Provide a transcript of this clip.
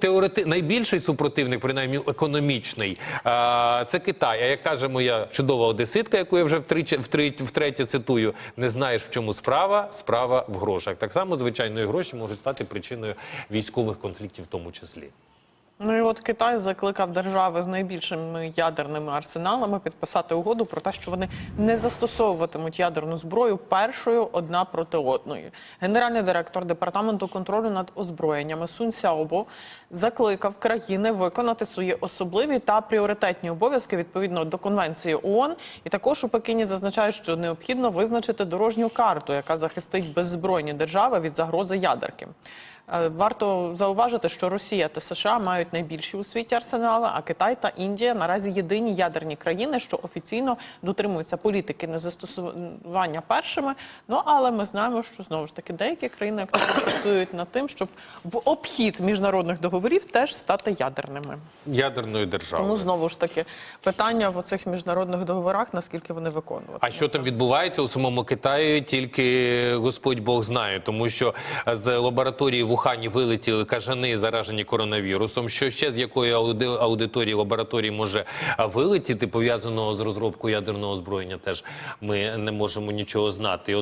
Теорети... найбільший супротивник, принаймні економічний, це Китай. А як каже моя чудова одеситка, яку я вже втричі, втричі, втретє цитую, не знаєш, в чому справа, справа в грошах. Так само, звичайно, і гроші можуть стати причиною військових конфліктів, в тому числі. Ну і от Китай закликав держави з найбільшими ядерними арсеналами підписати угоду про те, що вони не застосовуватимуть ядерну зброю першою одна проти одної. Генеральний директор департаменту контролю над озброєннями Сун Сяобо закликав країни виконати свої особливі та пріоритетні обов'язки відповідно до конвенції ООН. І також у Пекіні зазначають, що необхідно визначити дорожню карту, яка захистить беззбройні держави від загрози ядерки. Е, Варто зауважити, що Росія та США мають найбільші у світі арсенали, а Китай та Індія наразі єдині ядерні країни, що офіційно дотримуються політики незастосування першими. Ну але ми знаємо, що знову ж таки деякі країни активно працюють над тим, щоб в обхід міжнародних договорів теж стати ядерними. Ядерною Тому знову ж таки питання в оцих міжнародних договорах, наскільки вони виконувати. А що там відбувається у самому Китаї, тільки Господь Бог знає, тому що з лабораторії в Ухані вилетіли кажани, заражені коронавірусом. Що ще з якої ауди- аудиторії лабораторії може вилетіти, пов'язаного з розробкою ядерного озброєння, теж ми не можемо нічого знати.